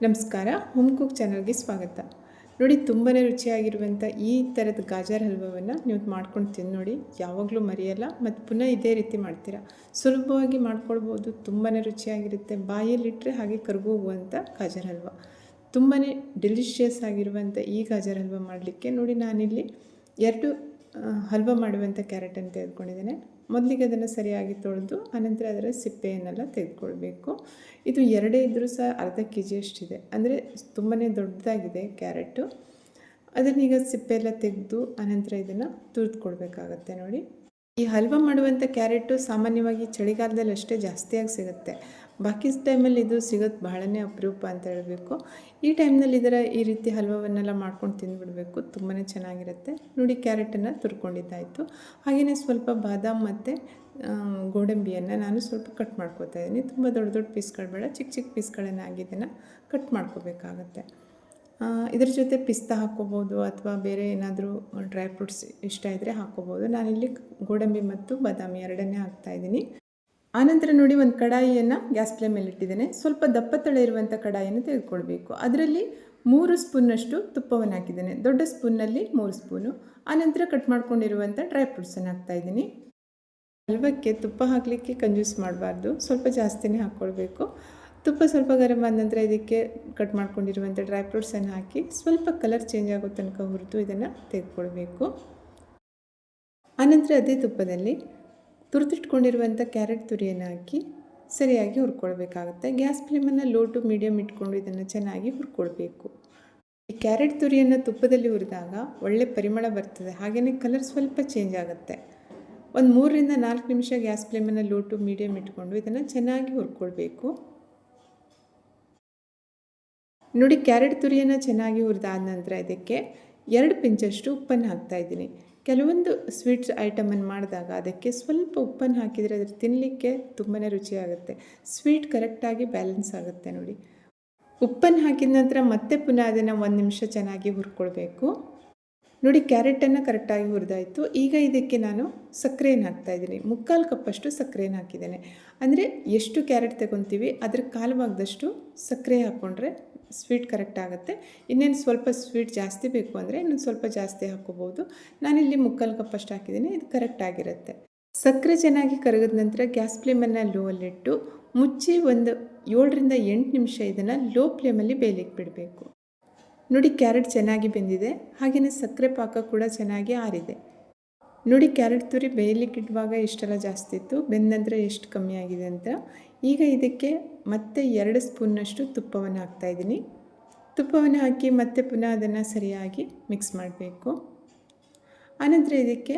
ನಮಸ್ಕಾರ home cook ಚಾನಲ್ಗೆ ಸ್ವಾಗತ. ನೋಡಿ ತುಂಬಾ ರುಚಿಯಾಗಿರುವಂಥ ಈ ಥರದ ಗಾಜರ್ ಹಲ್ವವನ್ನು ನೀವು ಮಾಡ್ಕೊಂಡು ತಿಂದು ನೋಡಿ, ಯಾವಾಗಲೂ ಮರೆಯಲ್ಲ ಮತ್ತು ಪುನಃ ಇದೇ ರೀತಿ ಮಾಡ್ತೀರಾ. ಸುಲಭವಾಗಿ ಮಾಡ್ಕೊಳ್ಬೋದು ತುಂಬಾ ರುಚಿಯಾಗಿರುತ್ತೆ ಬಾಯಲ್ಲಿಟ್ಟರೆ ಹಾಗೆ ಕರ್ಗೋಗುವಂಥ ಗಾಜರ್ ಹಲ್ವ. ತುಂಬಾ ಡೆಲಿಷಿಯಸ್ ಆಗಿರುವಂಥ ಈ ಗಾಜರ್ ಹಲ್ವ ಮಾಡಲಿಕ್ಕೆ ನೋಡಿ ನಾನಿಲ್ಲಿ ಎರಡು ಹಲ್ವ ಮಾಡುವಂಥ ಕ್ಯಾರೆಟನ್ನು ತೆಗೆದುಕೊಂಡಿದ್ದೇನೆ. ಮೊದಲಿಗೆ ಅದನ್ನು ಸರಿಯಾಗಿ ತೊಳೆದು, ಆನಂತರ ಅದರ ಸಿಪ್ಪೆಯನ್ನೆಲ್ಲ ತೆಗೆದುಕೊಳ್ಬೇಕು. ಇದು ಎರಡೇ ಇದ್ದರೂ ಸಹ ಅರ್ಧ ಕೆ ಜಿಯಷ್ಟಿದೆ ಅಂದರೆ ತುಂಬಾ ದೊಡ್ಡದಾಗಿದೆ ಕ್ಯಾರೆಟು. ಅದನ್ನೀಗ ಸಿಪ್ಪೆ ಎಲ್ಲ ತೆಗೆದು, ಆನಂತರ ಇದನ್ನು ತುರಿದುಕೊಳ್ಬೇಕಾಗತ್ತೆ ನೋಡಿ. ಈ ಹಲ್ವ ಮಾಡುವಂಥ ಕ್ಯಾರೆಟು ಸಾಮಾನ್ಯವಾಗಿ ಚಳಿಗಾಲದಲ್ಲಿ ಅಷ್ಟೇ ಜಾಸ್ತಿಯಾಗಿ ಸಿಗುತ್ತೆ. ಬಾಕಿ ಟೈಮಲ್ಲಿ ಇದು ಸಿಗೋದು ಬಹಳನೇ ಅಪರೂಪ ಅಂತ ಹೇಳಬೇಕು. ಈ ಟೈಮ್ನಲ್ಲಿ ಇದರ ಈ ರೀತಿ ಹಲ್ವವನ್ನೆಲ್ಲ ಮಾಡ್ಕೊಂಡು ತಿಂದುಬಿಡಬೇಕು. ತುಂಬಾ ಚೆನ್ನಾಗಿರುತ್ತೆ. ನೋಡಿ ಕ್ಯಾರೆಟನ್ನು ತುರ್ಕೊಂಡಿದ್ದಾಯಿತು. ಹಾಗೆಯೇ ಸ್ವಲ್ಪ ಬಾದಾಮ್ ಮತ್ತು ಗೋಡಂಬಿಯನ್ನು ನಾನು ಸ್ವಲ್ಪ ಕಟ್ ಮಾಡ್ಕೋತಾ ಇದ್ದೀನಿ. ತುಂಬ ದೊಡ್ಡ ದೊಡ್ಡ ಪೀಸ್ಗಳು ಬೇಡ. ಚಿಕ್ಕ ಚಿಕ್ಕ ಪೀಸ್ಗಳನ್ನು ಆಗಿದ್ದನ್ನು ಕಟ್ ಮಾಡ್ಕೋಬೇಕಾಗತ್ತೆ. ಇದರ ಜೊತೆ ಪಿಸ್ತಾ ಹಾಕ್ಕೋಬೋದು ಅಥವಾ ಬೇರೆ ಏನಾದರೂ ಡ್ರೈ ಫ್ರೂಟ್ಸ್ ಇಷ್ಟ ಇದ್ದರೆ ಹಾಕ್ಕೋಬೋದು. ನಾನಿಲ್ಲಿ ಗೋಡಂಬಿ ಮತ್ತು ಬಾದಾಮಿ ಎರಡನ್ನೇ ಹಾಕ್ತಾ ಇದ್ದೀನಿ. ಆನಂತರ ನೋಡಿ ಒಂದು ಕಡಾಯಿಯನ್ನು ಗ್ಯಾಸ್ ಫ್ಲೇಮ್ ಮೇಲೆ ಇಟ್ಟಿದ್ದೇನೆ. ಸ್ವಲ್ಪ ದಪ್ಪ ತಳೆ ಇರುವಂಥ ಕಡಾಯಿಯನ್ನು ತೆಗೆದುಕೊಳ್ಬೇಕು. ಅದರಲ್ಲಿ ಮೂರು ಸ್ಪೂನ್ನಷ್ಟು ತುಪ್ಪವನ್ನು ಹಾಕಿದ್ದೇನೆ. ದೊಡ್ಡ ಸ್ಪೂನ್ನಲ್ಲಿ ಮೂರು ಸ್ಪೂನು ಆನಂತರ ಕಟ್ ಮಾಡ್ಕೊಂಡಿರುವಂಥ ಡ್ರೈ ಫ್ರೂಟ್ಸನ್ನು ಹಾಕ್ತಾ ಇದ್ದೀನಿ. ಹಲ್ವಕ್ಕೆ ತುಪ್ಪ ಹಾಕಲಿಕ್ಕೆ ಕಂಜೂಸ್ ಮಾಡಬಾರ್ದು. ಸ್ವಲ್ಪ ಜಾಸ್ತಿನೇ ಹಾಕ್ಕೊಳ್ಬೇಕು. ತುಪ್ಪ ಸ್ವಲ್ಪ ಗರಂ ಆದ ನಂತರ ಇದಕ್ಕೆ ಕಟ್ ಮಾಡ್ಕೊಂಡಿರುವಂಥ ಡ್ರೈ ಫ್ರೂಟ್ಸನ್ನು ಹಾಕಿ ಸ್ವಲ್ಪ ಕಲರ್ ಚೇಂಜ್ ಆಗೋ ತನಕ ಹುರಿದು ಇದನ್ನು ತೆಗೆದುಕೊಳ್ಬೇಕು. ಆನಂತರ ಅದೇ ತುಪ್ಪದಲ್ಲಿ ತುರಿದಿಟ್ಕೊಂಡಿರುವಂಥ ಕ್ಯಾರೆಟ್ ತುರಿಯನ್ನು ಹಾಕಿ ಸರಿಯಾಗಿ ಹುರ್ಕೊಳ್ಬೇಕಾಗುತ್ತೆ. ಗ್ಯಾಸ್ ಫ್ಲೇಮನ್ನು ಲೋ ಟು ಮೀಡಿಯಮ್ ಇಟ್ಕೊಂಡು ಇದನ್ನು ಚೆನ್ನಾಗಿ ಹುರ್ಕೊಳ್ಬೇಕು. ಈ ಕ್ಯಾರೆಟ್ ತುರಿಯನ್ನು ತುಪ್ಪದಲ್ಲಿ ಹುರಿದಾಗ ಒಳ್ಳೆ ಪರಿಮಳ ಬರ್ತದೆ. ಹಾಗೆಯೇ ಕಲರ್ ಸ್ವಲ್ಪ ಚೇಂಜ್ ಆಗುತ್ತೆ. ಒಂದು ಮೂರರಿಂದ ನಾಲ್ಕು ನಿಮಿಷ ಗ್ಯಾಸ್ ಫ್ಲೇಮನ್ನು ಲೋ ಟು ಮೀಡಿಯಮ್ ಇಟ್ಕೊಂಡು ಇದನ್ನು ಚೆನ್ನಾಗಿ ಹುರ್ಕೊಳ್ಬೇಕು. ನೋಡಿ, ಕ್ಯಾರೆಟ್ ತುರಿಯನ್ನು ಚೆನ್ನಾಗಿ ಹುರಿದಾದ ನಂತರ ಇದಕ್ಕೆ ಎರಡು ಪಿಂಚಷ್ಟು ಉಪ್ಪನ್ನು ಹಾಕ್ತಾ ಇದ್ದೀನಿ. ಕೆಲವೊಂದು ಸ್ವೀಟ್ಸ್ ಐಟಮನ್ನು ಮಾಡಿದಾಗ ಅದಕ್ಕೆ ಸ್ವಲ್ಪ ಉಪ್ಪನ್ನು ಹಾಕಿದರೆ ಅದ್ರ ತಿನ್ನಲಿಕ್ಕೆ ತುಂಬಾ ರುಚಿಯಾಗುತ್ತೆ. ಸ್ವೀಟ್ ಕರೆಕ್ಟಾಗಿ ಬ್ಯಾಲೆನ್ಸ್ ಆಗುತ್ತೆ ನೋಡಿ. ಉಪ್ಪನ್ನು ಹಾಕಿದ ನಂತರ ಮತ್ತೆ ಪುನಃ ಅದನ್ನು ಒಂದು ನಿಮಿಷ ಚೆನ್ನಾಗಿ ಹುರ್ಕೊಳ್ಬೇಕು. ನೋಡಿ ಕ್ಯಾರೆಟನ್ನು ಕರೆಕ್ಟಾಗಿ ಹುರಿದಾಯಿತು. ಈಗ ಇದಕ್ಕೆ ನಾನು ಸಕ್ಕರೆಯನ್ನು ಹಾಕ್ತಾ ಇದ್ದೀನಿ. ಮುಕ್ಕಾಲು ಕಪ್ಪಷ್ಟು ಸಕ್ಕರೆಯನ್ನು ಹಾಕಿದ್ದೇನೆ. ಅಂದರೆ ಎಷ್ಟು ಕ್ಯಾರೆಟ್ ತಗೊತೀವಿ ಅದ್ರ ಕಾಲು ಭಾಗದಷ್ಟು ಸಕ್ಕರೆ ಹಾಕ್ಕೊಂಡ್ರೆ ಸ್ವೀಟ್ ಕರೆಕ್ಟ್ ಆಗುತ್ತೆ. ಇನ್ನೇನು ಸ್ವಲ್ಪ ಸ್ವೀಟ್ ಜಾಸ್ತಿ ಬೇಕು ಅಂದರೆ ಇನ್ನೊಂದು ಸ್ವಲ್ಪ ಜಾಸ್ತಿ ಹಾಕ್ಕೋಬೋದು. ನಾನಿಲ್ಲಿ ಮುಕ್ಕಾಲು ಕಪ್ಪಷ್ಟು ಹಾಕಿದ್ದೀನಿ. ಇದು ಕರೆಕ್ಟ್ ಆಗಿರುತ್ತೆ. ಸಕ್ಕರೆ ಚೆನ್ನಾಗಿ ಕರಗಿದ ನಂತರ ಗ್ಯಾಸ್ ಫ್ಲೇಮನ್ನು ಲೋ ಅಲ್ಲಿಟ್ಟು ಮುಚ್ಚಿ ಒಂದು ಏಳರಿಂದ ಎಂಟು ನಿಮಿಷ ಇದನ್ನು ಲೋ ಫ್ಲೇಮಲ್ಲಿ ಬೇಯಲಿಕ್ಕೆ ಬಿಡಬೇಕು. ನೋಡಿ ಕ್ಯಾರೆಟ್ ಚೆನ್ನಾಗಿ ಬೆಂದಿದೆ. ಹಾಗೆಯೇ ಸಕ್ಕರೆ ಪಾಕ ಕೂಡ ಚೆನ್ನಾಗಿ ಆರಿದೆ. ನೋಡಿ ಕ್ಯಾರೆಟ್ ತುರಿ ಬೇಯಲಿಕ್ಕೆ ಇಡುವಾಗ ಎಷ್ಟೆಲ್ಲ ಜಾಸ್ತಿ ಇತ್ತು? ಬೆಂದ ನಂತರ ಎಷ್ಟು ಕಮ್ಮಿ ಆಗಿದೆ ಅಂತ. ಈಗ ಇದಕ್ಕೆ ಮತ್ತೆ ಎರಡು ಸ್ಪೂನ್ನಷ್ಟು ತುಪ್ಪವನ್ನು ಹಾಕ್ತಾಯಿದ್ದೀನಿ ತುಪ್ಪವನ್ನು ಹಾಕಿ ಮತ್ತೆ ಪುನಃ ಅದನ್ನು ಸರಿಯಾಗಿ ಮಿಕ್ಸ್ ಮಾಡಬೇಕು. ಆನಂತರ ಇದಕ್ಕೆ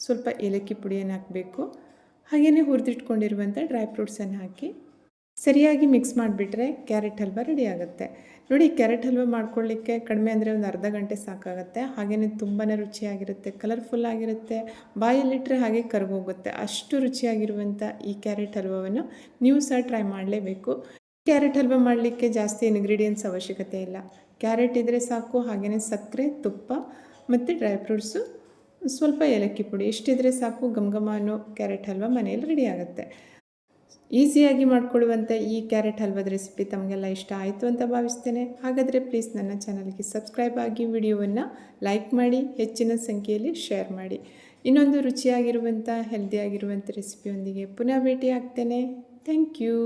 ಸ್ವಲ್ಪ ಏಲಕ್ಕಿ ಪುಡಿಯನ್ನು ಹಾಕಬೇಕು. ಹಾಗೆಯೇ ಹುರಿದಿಟ್ಕೊಂಡಿರುವಂಥ ಡ್ರೈ ಫ್ರೂಟ್ಸನ್ನು ಹಾಕಿ ಸರಿಯಾಗಿ ಮಿಕ್ಸ್ ಮಾಡಿಬಿಟ್ರೆ ಕ್ಯಾರೆಟ್ ಹಲ್ವ ರೆಡಿ ಆಗುತ್ತೆ. ನೋಡಿ ಕ್ಯಾರೆಟ್ ಹಲ್ವ ಮಾಡ್ಕೊಳ್ಳಿಕ್ಕೆ ಕಡಿಮೆ ಅಂದರೆ ಒಂದು ಅರ್ಧ ಗಂಟೆ ಸಾಕಾಗುತ್ತೆ. ಹಾಗೆಯೇ ತುಂಬಾ ರುಚಿಯಾಗಿರುತ್ತೆ ಕಲರ್ಫುಲ್ ಆಗಿರುತ್ತೆ ಬಾಯಲ್ಲಿಟ್ಟರೆ ಹಾಗೆ ಕರ್ಗೋಗುತ್ತೆ. ಅಷ್ಟು ರುಚಿಯಾಗಿರುವಂಥ ಈ ಕ್ಯಾರೆಟ್ ಹಲ್ವವನ್ನು ನೀವು ಸಹ ಟ್ರೈ ಮಾಡಲೇಬೇಕು. ಕ್ಯಾರೆಟ್ ಹಲ್ವ ಮಾಡಲಿಕ್ಕೆ ಜಾಸ್ತಿ ಇನ್ಗ್ರೀಡಿಯೆಂಟ್ಸ್ ಅವಶ್ಯಕತೆ ಇಲ್ಲ. ಕ್ಯಾರೆಟ್ ಇದ್ದರೆ ಸಾಕು ಹಾಗೆಯೇ ಸಕ್ಕರೆ, ತುಪ್ಪ ಮತ್ತು ಡ್ರೈ ಫ್ರೂಟ್ಸು ಸ್ವಲ್ಪ ಏಲಕ್ಕಿ ಪುಡಿ. ಇಷ್ಟಿದ್ರೆ ಸಾಕು ಗಮಗಮ ಅನ್ನೋ ಕ್ಯಾರೆಟ್ ಹಲ್ವ ಮನೆಯಲ್ಲಿ ರೆಡಿ ಆಗುತ್ತೆ. ಈಸಿಯಾಗಿ ಮಾಡ್ಕೊಳ್ಳುವಂಥ ಈ ಕ್ಯಾರೆಟ್ ಹಲ್ವದ ರೆಸಿಪಿ ತಮಗೆಲ್ಲ ಇಷ್ಟ ಆಯಿತು ಅಂತ ಭಾವಿಸ್ತೇನೆ. ಹಾಗಾದರೆ ಪ್ಲೀಸ್ ನನ್ನ ಚಾನಲ್ಗೆ ಸಬ್ಸ್ಕ್ರೈಬ್ ಆಗಿ ವಿಡಿಯೋವನ್ನು ಲೈಕ್ ಮಾಡಿ, ಹೆಚ್ಚಿನ ಸಂಖ್ಯೆಯಲ್ಲಿ ಶೇರ್ ಮಾಡಿ. ಇನ್ನೊಂದು ರುಚಿಯಾಗಿರುವಂಥ, ಹೆಲ್ದಿಯಾಗಿರುವಂಥ ರೆಸಿಪಿಯೊಂದಿಗೆ ಪುನಃ ಭೇಟಿ ಆಗ್ತೇನೆ ಥ್ಯಾಂಕ್ ಯು.